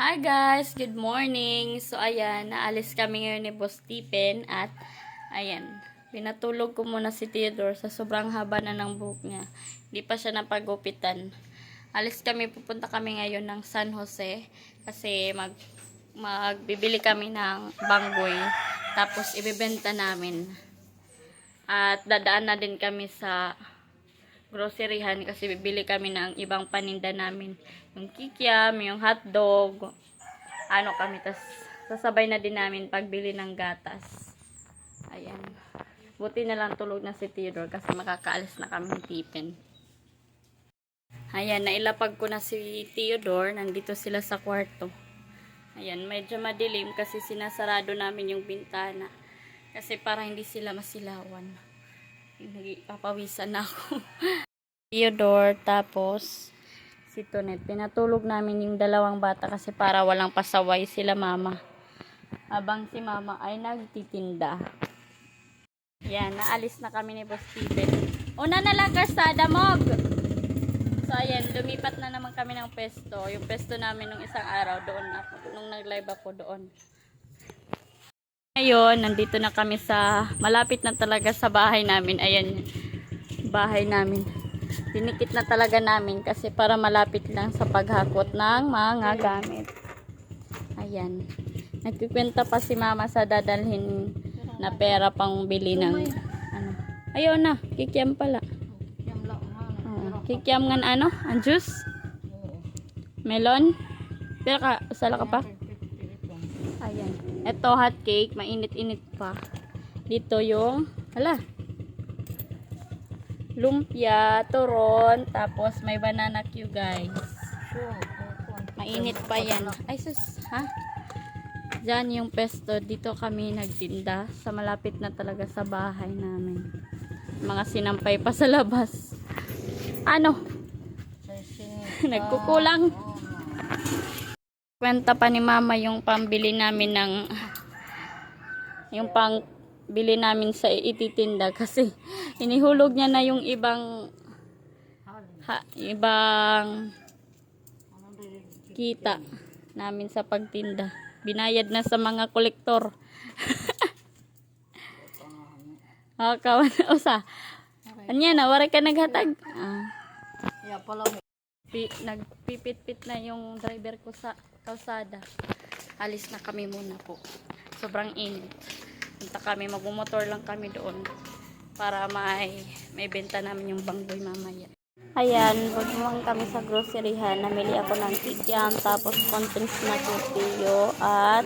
Hi guys! Good morning! So ayan, naalis kami ngayon ni Boss Stephen at ayan, pinatulog ko muna si Theodore sa sobrang haba na ng buhok niya. Hindi pa siya napagupitan. Alis kami, pupunta kami ngayon ng San Jose kasi mag magbibili kami ng banggoy tapos ibebenta namin. At dadaan na din kami sa groceryhan kasi bibili kami ng ibang paninda namin. Yung kikiam, yung hotdog, ano kami, tas sasabay na din namin pagbili ng gatas. Ayan. Buti na lang tulog na si Theodore kasi makakaalis na kami tipin. Ayan, nailapag ko na si Theodore. Nandito sila sa kwarto. Ayan, medyo madilim kasi sinasarado namin yung bintana. Kasi para hindi sila masilawan. Nagpapawisan na ako. Theodore, tapos si Tonet. Pinatulog namin yung dalawang bata kasi para walang pasaway sila mama. Habang si mama ay nagtitinda. Yan, naalis na kami ni Boss Steven. Una na lang karsada, Mog! So, ayan, lumipat na naman kami ng pesto. Yung pesto namin nung isang araw, doon ako, nung nag-live ako doon. Ngayon, nandito na kami sa, malapit na talaga sa bahay namin. Ayan, bahay namin. Dinikit na talaga namin kasi para malapit lang sa paghakot ng mga gamit. Ayan. Nagkikwenta pa si mama sa dadalhin na pera pang bili ng ano. Ayaw na, kikiam pala. Oo. Kikiam nga ano, ang juice. Melon. Pero ka, usala ka pa? Ito hot cake, mainit-init pa. Dito yung, hala, lumpia, turon, tapos may banana Q guys. Mainit pa yan. Ay sus, ha? Diyan yung pesto. Dito kami nagtinda. Sa malapit na talaga sa bahay namin. Mga sinampay pa sa labas. Ano? Nagkukulang. Kwenta pa ni mama yung pambili namin ng yung pang bili namin sa ititinda kasi inihulog niya na yung ibang ha, ibang kita namin sa pagtinda. Binayad na sa mga kolektor. Hakawan usa. Anya na wala ka naghatag. Ah. Pi, nagpipit-pit na yung driver ko sa kalsada. Alis na kami muna po. Sobrang init. Punta kami, magmumotor lang kami doon para may may benta namin yung bangboy mamaya. Ayan, bagmang kami sa groceryhan. Namili ako ng kikiam, tapos contents na tutuyo at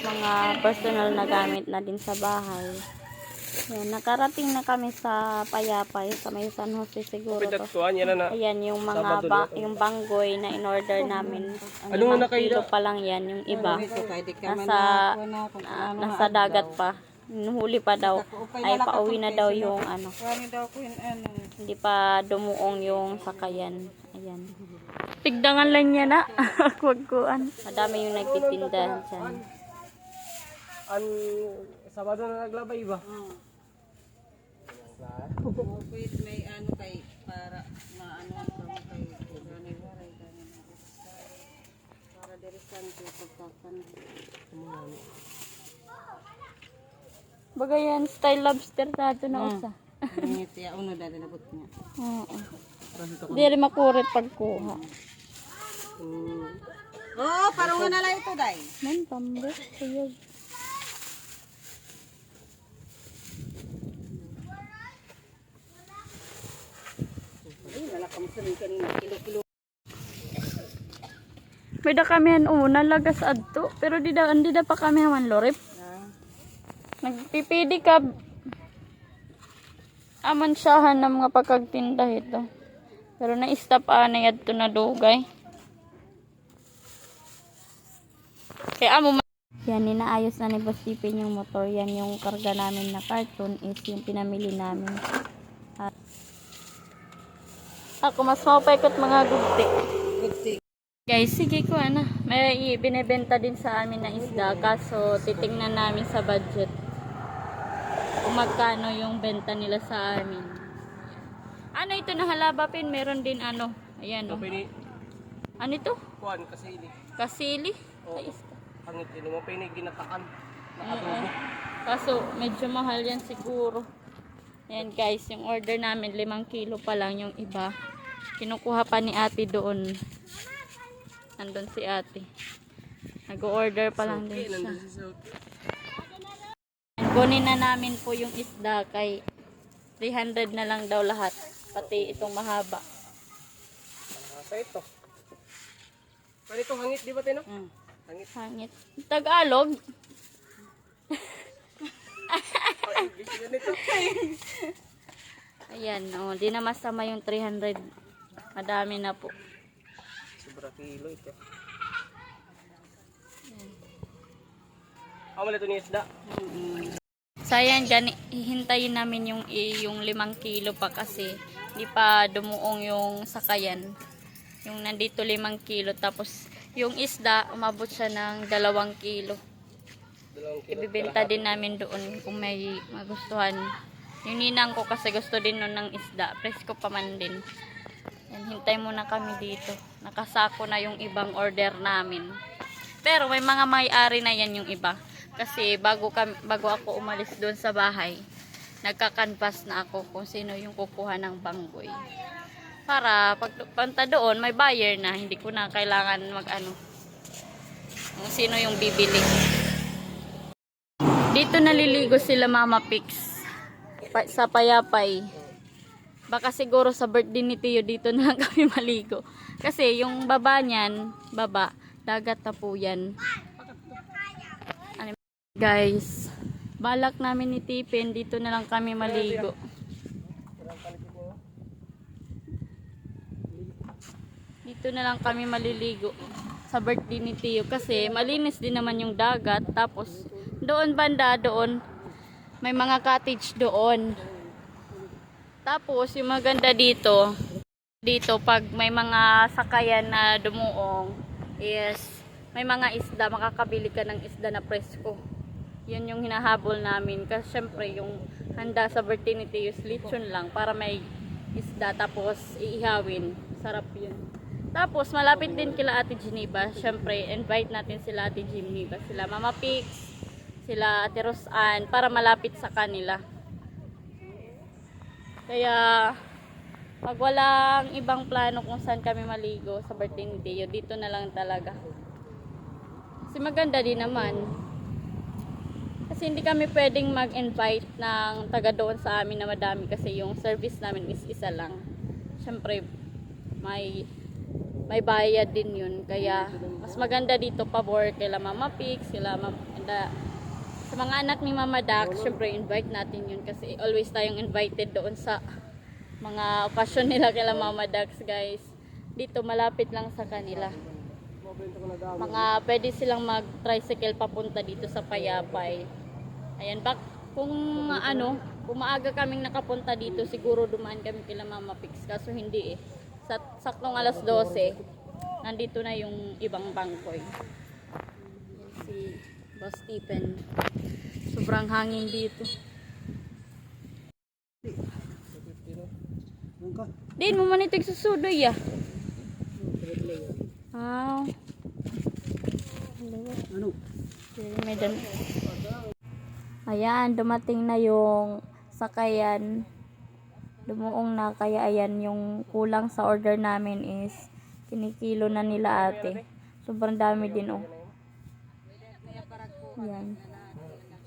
mga personal na gamit na din sa bahay. Ayan, nakarating na kami sa Payapay, sa may San Jose siguro to. Tuwan yan na. Ayan, yung mga ba, yung banggoy na in-order namin. Ano na kayo pa lang yan, yung iba. Nasa, na kung na- ano nasa dagat pa. Nuhuli pa daw. Ay, pauwi na daw yung ano. Wani daw ko yun ano. Hindi pa dumuong yung sakayan. Ayan. Tigdangan lang niya na. Wagkuan. Madami yung nagtitinda dyan. An Sabado na naglabay ba? Wait, may ano kay para maano ang kay gani waray para derisante pagkakan. Bagayan, style lobster dito na usa. Ngit ya uno dali nabot niya. Oo. Hindi rin makurit pagkuha. Oh, parang na lang ito dai. Man, pambo. Tuyog. Ay, nalakam sa ni kanina kilo-kilo. May da kami yan una, lagas adto. Pero di da, hindi da pa kami haman lorip. Ah, Nagpipidi ka. Aman siyahan ng mga pagkagtinda ito. Pero na-stop anay adto na dugay. Kaya amo yan, ninaayos na ni Boss Tipin yung motor. Yan yung karga namin na carton is yung pinamili namin. Ako mas mapaikot mga gugti. thing. Guys, sige ko ano. May binebenta din sa amin na isda. Kaso titingnan namin sa budget. Kung magkano yung benta nila sa amin. Ano ito na halabapin? Meron din ano. Ayan. Oh. Pwede. Ano ito? kuan. Kasili. Oo. Ay, isda. Hangit ini mo pa ini ginatakan. Oo. Nakatubo. Kaso, medyo mahal yan siguro. Yan guys, yung order namin, limang kilo pa lang yung iba. Kinukuha pa ni ate doon. Nandun si ate. Nag-order pa lang din siya. Kunin na namin po yung isda kay 300 na lang daw lahat. Pati itong mahaba. Ah, sa ito. Pwede ito hangit, di ba Tino? Mm. Hangit. Hangit. Tagalog. Ayan, oh, di na masama yung 300. Madami na po. Sobra kilo ito. Ako malito ni isda. So ayan, dyan, hihintayin namin yung, yung limang kilo pa kasi hindi pa dumuong yung sakayan. Yung nandito limang kilo. Tapos yung isda, umabot siya ng dalawang kilo. Ibibenta din namin doon kung may magustuhan. Yung ninang ko kasi gusto din nun ng isda. Presko pa man din. Yan, hintay muna kami dito. Nakasako na yung ibang order namin. Pero may mga may-ari na yan yung iba. Kasi bago, kami, bago ako umalis doon sa bahay, nagkakanvas na ako kung sino yung kukuha ng banggoy. Para pag punta doon, may buyer na. Hindi ko na kailangan mag-ano. Kung sino yung bibili. Dito naliligo sila Mama Pix. Pa- sa Payapay. Baka siguro sa birthday ni Tio dito na lang kami maligo. Kasi yung baba niyan, baba, dagat na po yan. Ano, guys, balak namin ni Tipin, dito na lang kami maligo. Dito na lang kami maliligo sa birthday ni Tio kasi malinis din naman yung dagat tapos doon banda doon. May mga cottage doon. Tapos yung maganda dito dito pag may mga sakayan na dumuong is may mga isda makakabili ka ng isda na presko. Yun yung hinahabol namin kasi syempre yung handa sa Tio is lechon lang para may isda tapos iihawin. Sarap yun. Tapos, malapit din kila Ate Geneva. Siyempre, invite natin sila Ate Geneva. Sila Mama Pix, sila Ate Rosan, para malapit sa kanila. Kaya, pag walang ibang plano kung saan kami maligo sa birthday ni dito na lang talaga. Kasi maganda din naman. Kasi hindi kami pwedeng mag-invite ng taga doon sa amin na madami kasi yung service namin is isa lang. Siyempre, may may bayad din yun. Kaya, mas maganda dito pabor kila Mama Pix, kila Mama, sa mga anak ni Mama Dax, syempre invite natin yun kasi always tayong invited doon sa mga okasyon nila kila Mama Dax, guys. Dito, malapit lang sa kanila. Mga pwede silang mag-tricycle papunta dito sa Payapay. Ayan, bak kung ano, kung maaga kaming nakapunta dito, siguro dumaan kami kila Mama Pix. Kaso hindi eh. Sa saktong alas 12, nandito na yung ibang bangkoy. Yan si Boss Stephen. Sobrang hangin dito. Din mo manitig sa sudoy ah. Ah. Ano? May dan- Ayan, dumating na yung sakayan. Dumuong na kaya ayan yung kulang sa order namin is kinikilo na nila ate. Sobrang dami din oh. Ayan.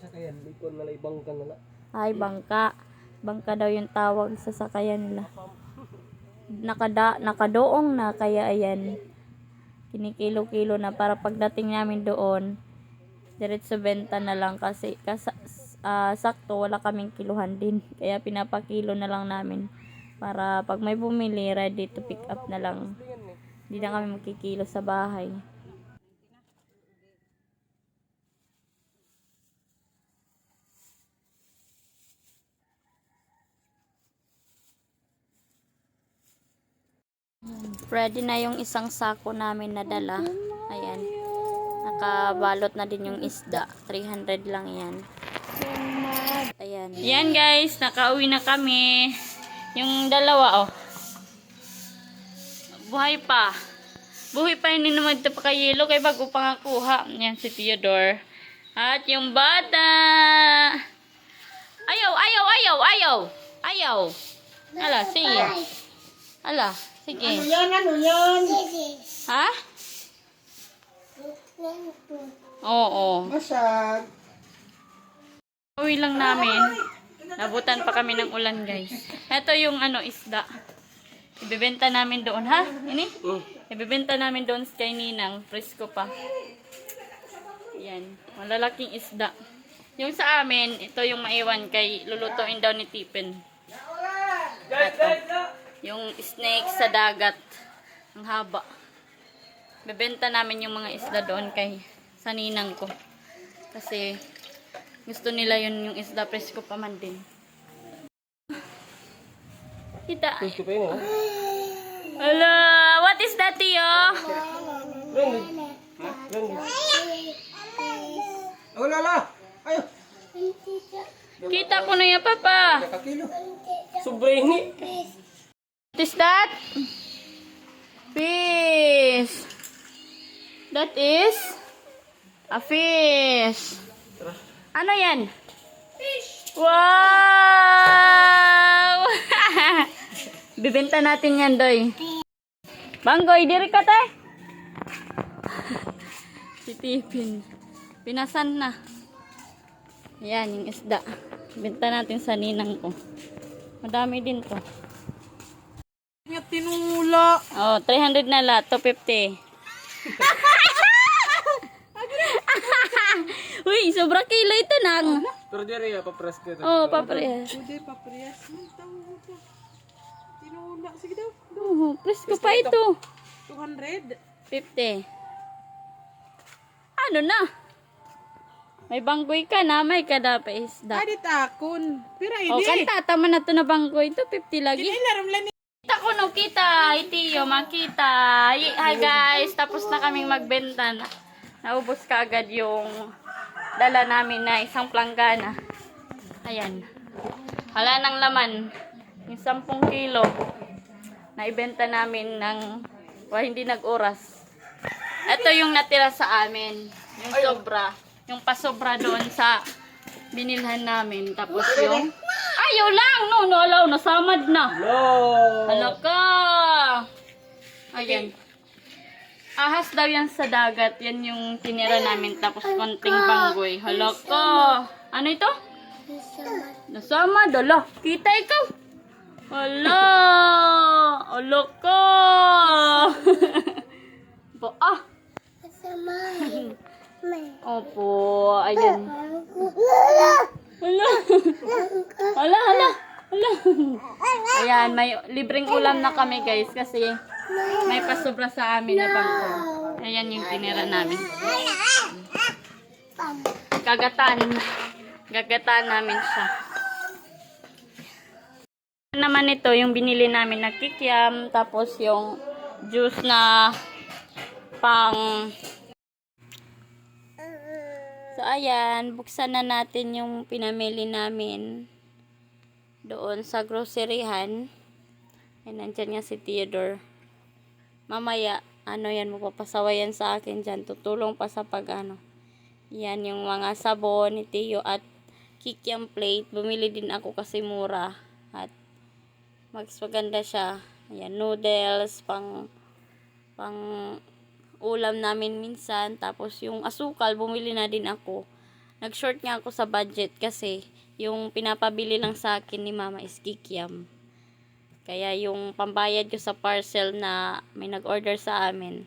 Sakayan, likod na ibang ka na. Ay, bangka. Bangka daw yung tawag sa sakayan nila. Nakada, nakadoong na kaya ayan. Kinikilo-kilo na para pagdating namin doon, diretso benta na lang kasi kas, ah, sakto wala kaming kiluhan din. Kaya pinapakilo na lang namin para pag may bumili, ready to pick up na lang. Hindi na kami magkikilo sa bahay. Ready na yung isang sako namin na dala. Ayan. Nakabalot na din yung isda. 300 lang yan. Ayan. Yan guys, nakauwi na kami. Yung dalawa oh. Buhay pa. Buhay pa yun naman ito pa kay Yelo kay bago pa nga kuha. Yan si Theodore. At yung bata. Ayaw, ayaw, ayaw, ayaw. Ayaw. Ala, sige. Ala, sige. yan, ano yan? Ha? Oo. Masag. Uwi lang namin. Nabutan pa kami ng ulan, guys. Ito yung ano, isda. Ibibenta namin doon, ha? Ini? Ibibenta namin doon kay Ninang. Fresco pa. Yan. Malalaking isda. Yung sa amin, ito yung maiwan kay lulutuin daw ni Tipin. Ito. Yung snake sa dagat. Ang haba. Bebenta namin yung mga isda doon kay sa ninang ko. Kasi gusto nila yun yung isda presko pa man din. Kita. Gusto pa yun eh. Hello, what is that. Randy. Oh, lala. Ayo. Kita ko na yan, Papa. Kakilo. What is that? Fish. That is a fish. Ano yan? Fish. Wow! Bibenta natin yan, Doy. Banggoy, diri ka, te. si Tipin. Pinasan na. Yan, yung isda. Benta natin sa ninang ko. Madami din to. Tinula. Oh, 300 na la, 250. Uy, sobra kilo ito nang. Pero diri ya papras ka. Oh, papre. Hindi pa priyas. Tawo ko. Tinula. Sige daw. Oh, presko pa ito. 200. 50. Ano na? May banggoy ka na, may kada pa isda. Adit akon. Pero Oh, hindi. kanta, tama na to na banggoy. Ito, 50 lagi. Ilaram lang ko no, kita. Itiyo, makita. Hi, guys, tapos na kaming magbenta. Na, naubos ka agad yung dala namin na isang planggana. Ayan. Wala nang laman. Yung 10 kilo. Naibenta namin ng wala hindi nag-oras. Ito yung natira sa amin. Yung sobra. Yung pasobra doon sa binilhan namin. Tapos yung... Ayaw lang! No, no, alaw. Nasamad na. No. Hala ka! Ayan. Ahas daw yan sa dagat. Yan yung tinira namin. Tapos konting banggoy. Hala ka! Ano ito? Nasama. Dala. Kita ikaw. Hala! Hala ka! Ba, ah! Opo. Ayan. Hala. Hala, hala. Hala. Ayan, may libreng ulam na kami guys kasi may pasobra sa amin na bangko. Ayan yung tinira namin. Gagatan. Gagatan namin siya. Naman ito, yung binili namin na kikiam, tapos yung juice na pang Ayan, buksan na natin yung pinamili namin doon sa groceryhan. Ayan, nandyan nga si Theodore. Mamaya, ano yan, mapapasawayan sa akin dyan. Tutulong pa sa pag ano. Yan, yung mga sabon ni Theo at kikiam plate. Bumili din ako kasi mura. At mas siya. Ayan, noodles, pang pang ulam namin minsan. Tapos yung asukal, bumili na din ako. Nag-short nga ako sa budget kasi yung pinapabili lang sa akin ni mama is kikiam. Kaya yung pambayad ko sa parcel na may nag-order sa amin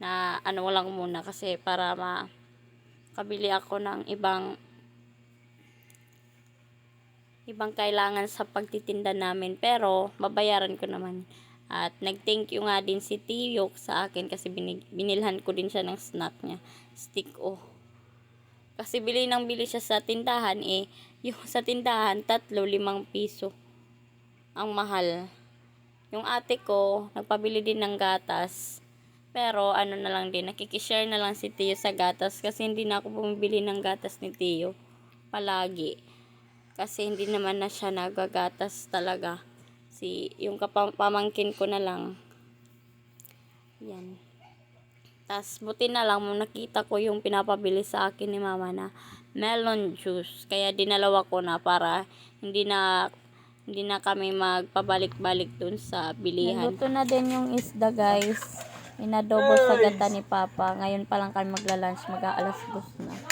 na ano lang muna kasi para makabili ako ng ibang ibang kailangan sa pagtitinda namin pero babayaran ko naman at nag-thank you nga din si Tiyok sa akin kasi binig, binilhan ko din siya ng snack niya. Stick o. Kasi bili nang bili siya sa tindahan eh. Yung sa tindahan, tatlo, limang piso. Ang mahal. Yung ate ko, nagpabili din ng gatas. Pero ano na lang din, nakikishare na lang si Tiyo sa gatas kasi hindi na ako bumibili ng gatas ni Tiyo. Palagi. Kasi hindi naman na siya nagagatas talaga si yung kapamangkin ko na lang Yan. Tas buti na lang mo nakita ko yung pinapabili sa akin ni mama na melon juice. Kaya dinalawa ko na para hindi na hindi na kami magpabalik-balik dun sa bilihan. Naluto na din yung isda guys. Inadobo sa gata ni Papa. Ngayon pa lang kami magla-lunch. Mag-aalas na.